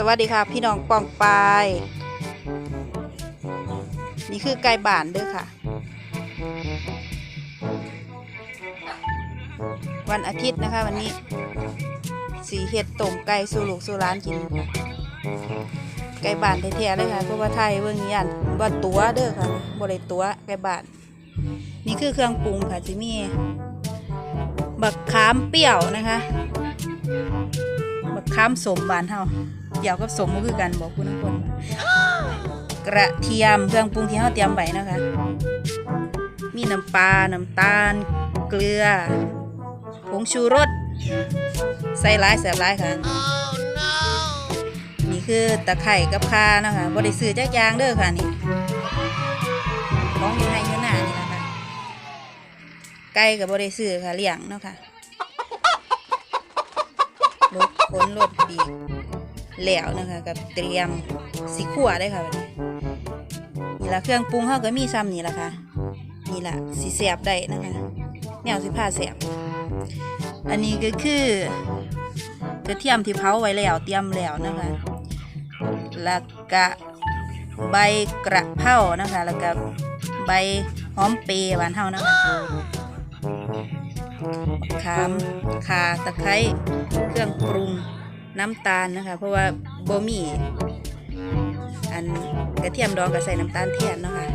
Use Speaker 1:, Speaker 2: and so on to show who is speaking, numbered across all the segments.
Speaker 1: สวัสดีค่ะ พี่น้องปองปายนี่คือไก่บานเด้อค่ะ วันอาทิตย์นะคะ วันนี้ สีเห็ดต้มไก่สูลูกสูร้านกิน ไก่บานแท้ๆเลยค่ะเพราะว่าไทยเบิ่งยันว่าตัวเด้อค่ะบ่ได้ตัวไก่บานนี่คือเครื่องปรุงค่ะจิมีบักขามเปรี้ยวนะคะ บักขามสมบานเฮา เดี๋ยวกับสมก็คือกันบอกคุณทุกคนกระเทียมเครื่องปรุงที่เฮาเตรียมไว้นะคะ มีน้ำปลา น้ำตาล เกลือ ผงชูรส ใส่หลายแสบหลายค่ะนี่คือตะไคร่กับข่านะคะบริสื่อจักยางเด้อค่ะนี่ของอยู่ในอยู่หน้านี่นะคะไก่กับบริสื่อค่ะเลี้ยงเนาะค่ะรถขนรถปีก แล้วนะคะกับเตรียมสีขั่วได้ค่ะนี่ละเครื่องปรุงเขาก็มีซ้ำนี่ละค่ะนี่ละสีเสียบได้นะคะแนวสิผ้าเสียบอันนี้ก็คือกระเทียมที่เผาไว้แล้วเตรียมแล้วนะคะแล้วก็ใบกระเพรานะคะแล้วก็ใบหอมเปรย์หวานเฮานะคะขามขาตะไคร้เครื่องปรุง น้ำตาลนะคะ เพราะว่าบ่มีอันกระเทียมดองก็ใส่น้ำตาลแทนเนาะคะ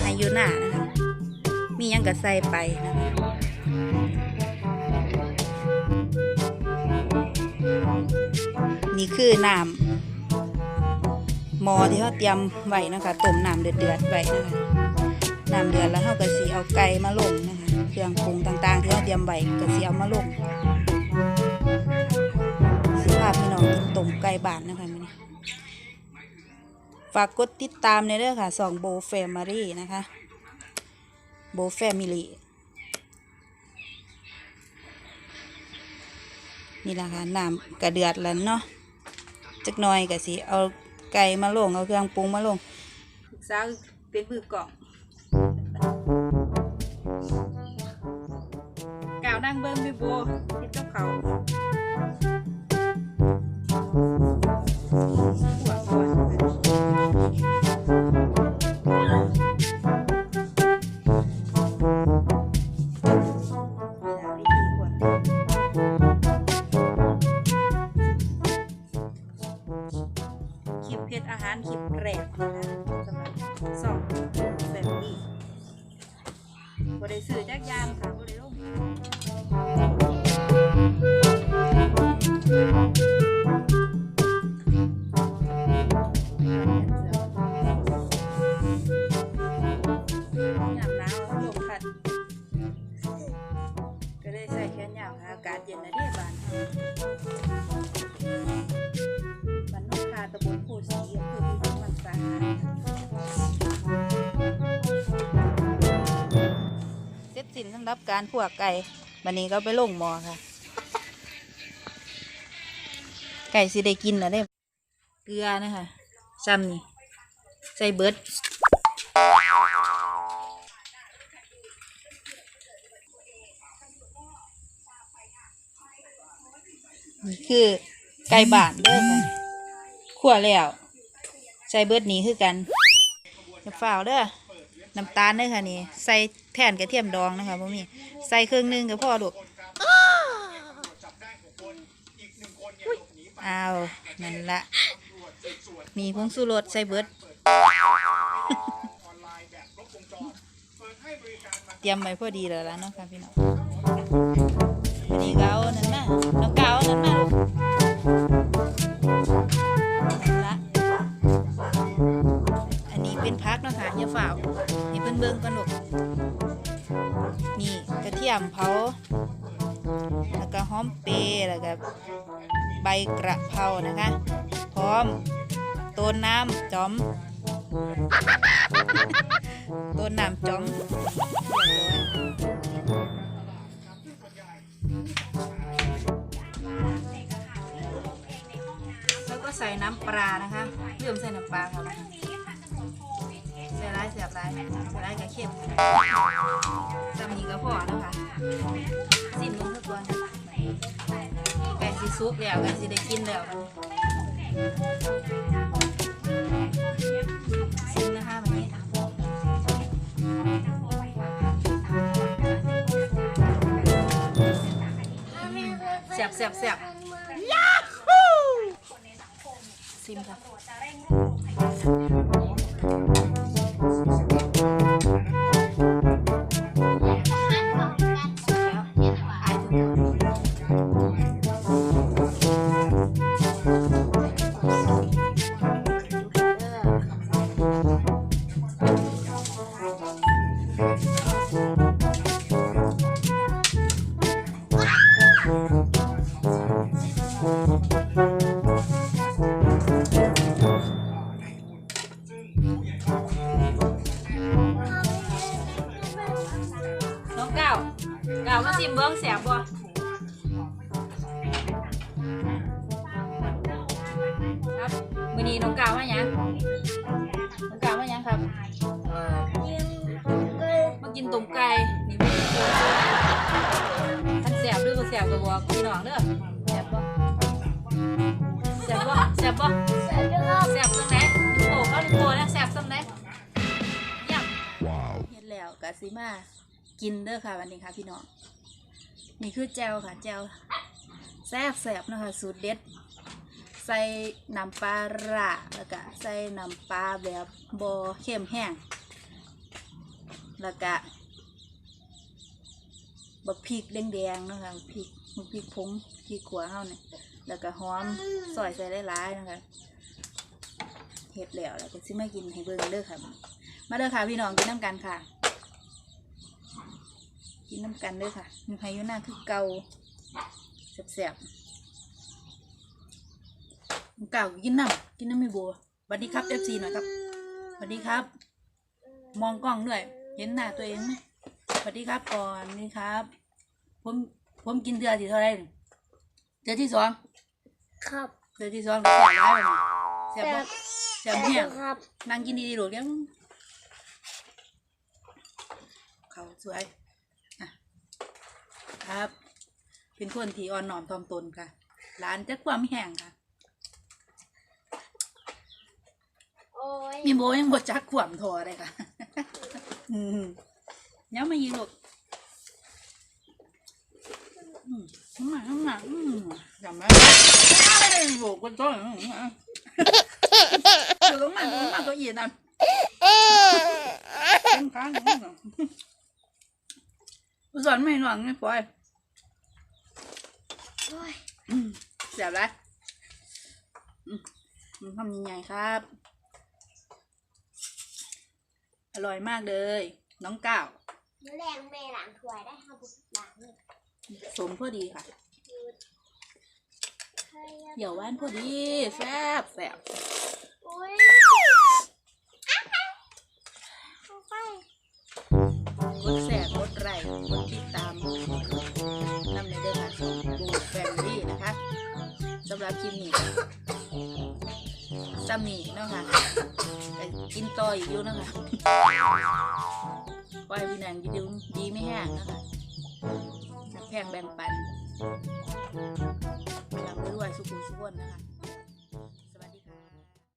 Speaker 1: ให้อยู่หน้านะคะมียังก็ใส่ไปนะคะนี่คือน้ำหมอที่เขาเตรียมไว้นะคะต้มน้ำเดือดๆไว้นะคะน้ำเดือดแล้วเขาก็สีเอาไก่มาลงนะคะเครื่องปรุงต่างๆที่เขาเตรียมไว้ก็สีเอามาลง พพี่น้องกินต้มไก่บานนะคะมื้อนี้ฝากกดติดตามในเด้อค่ะสองโบแฟมิลี่นะคะโบแฟมิลี่นี่แหละค่ะน้ำกระเดือดแล้วเนาะจักหน่อยก็สิเอาไก่มาลงเอาเครื่องปรุงมาลงศึกเป็นมือกล่องกาวนั่งเบิ้งพี่โบเฮ็ดกับเขา หรับการขั่วไก่วันนี้ก็ไปลงหมอค่ะ ไก่สิได้กินแล้วได้เกลือนะคะซ้ำนี่ใส่เบิร์ดนี่คือไก่บานเด้อค่ะขั่วแล้ว ใส่เบิร์ดนี้คือกันจะฝ่าวเด้อ น้ำตาลเด้อค่ะนี่ใส่แทนกระเทียมดองนะคะพ่มีใส่เครื่องหนึงก็พอลูกอ้าวนั่นละมีผงสูรสใส่เบิดเตรียมไว้พอดีแล้วล่ะเนาะค่ะพี่น้องอันนี้เอานั่นมาน้องเกาเอานั่นมาละอันนี้เป็นพักเนาะคะอย่าฝ่า เบิ่งกันลูกนี่กระเทียมเผาแล้วก็หอมเปรแล้วก็ใบกระเพรานะคะ พร้อมต้นน้ำจอมต้นน้ำจอมแล้วก็ใส่น้ำปลานะคะเริ่มใส่น้ำปลาค่ะ ร้ายเสียบร้ายใส่ร้ายกับเค็มจำนี้ก็พอแล้วค่ะสิ้นลงทุกตัวไก่สีซุปแล้วไก่สีได้กินแล้วค่ะซิมนะคะวันนี้แซ่บแซ่บแซ่บยาฮูซิมค่ะ ครับมื้อนี้น้องก้าวมาหยังน้องก้าวมาหยังครับมากินต้มไก่นี่ไม่ได้ตัวท่านแสบหรือบ่แสบก็บอกพี่น้องเด้อแสบบ่แสบบ่แสบบ่แสบจังไหนโอ้เขาโตแล้วแสบจังไหนเยี่ยม
Speaker 2: Wow.
Speaker 1: เฮ็ดแล้วกะสิมากินเด้อค่ะวันนี้ค่ะพี่น้องนี่คือแจวค่ะแจวแซ่บแซ่บๆนะคะสูตรเด็ด ใส่น้ำปลาร้าแล้วก็ใส่น้ำปลาแบบบอเข้มแห้ง แล้วก็บักพริกแดงๆนะคะพริกบักพริกผงพริกขัวเฮาเนี่ยแล้วก็หอมซอยใส่หลายๆนะคะเฮ็ดแล้วแล้วก็สิมากินให้เบิ่งเด้อค่ะ มาเด้อค่ะพี่น้องกินน้ำกันค่ะ กินน้ำกันเด้อค่ะมีพายุหน้าคือเกาแสบๆ เก่ากินน้ำกินน้ำไม่บัวสวัสดีครับเอฟซีหน่อยครับสวัสดีครับ มองกล้องด้วย เห็นหน้าตัวเองไหมสวัสดีครับก่อนนี่ครับ ผมผมกินเดือที่เท่าไหรนี่เดือที่สอง
Speaker 3: ครับ
Speaker 1: เดือที่สองเดือที่ร้ายเลยแสบบ่แสบเนี่ย
Speaker 3: ครับ
Speaker 1: นั่งกินดีๆหลูกเลี้ยงเขาสวยอะครับ เป็นคนที่อ่อนน้อมถ่อมตนค่ะร้านจะความแห้งค่ะ
Speaker 3: โอ้ย
Speaker 1: มีโบยังบดจักขวามทอเลยค่ะอืมเนี้ยมายิงลูกอืมมามาอืมจำไหมไม่ได้ลูกคนต้นอืมอะเดี๋ยวลงมาลงมาตัวเอียดนั่นข้างข้างสอนไม่หน่องไงปอย
Speaker 3: โอ้ย
Speaker 1: อืมเสียบแล้วอืมอืมทำยังไงครับอ ร่อยมากเลย น้องก้าว
Speaker 3: แรงแม่หลังถวยได้ค่ะบุกหลังนี่
Speaker 1: สมพอดีค่ะ
Speaker 3: ใครอะ
Speaker 1: เดี๋ยวหวานพอดีแซ่บแซ่บ
Speaker 3: โอ้ยเข้าไป
Speaker 1: กดแซ่บกดไลค์กดติดตามนำในเด้อค่ะสองบูแฟมิลี่นะคะสำหรับคลิปนี้ จำหนี่เนาะค่ะไปกินต่ออีกอยู่เนาะคะปล่อยพี่นางดีดีไม่แห้งนะคะแพงแบ่งปันทำด้วยสุขุมสุขวนนะคะ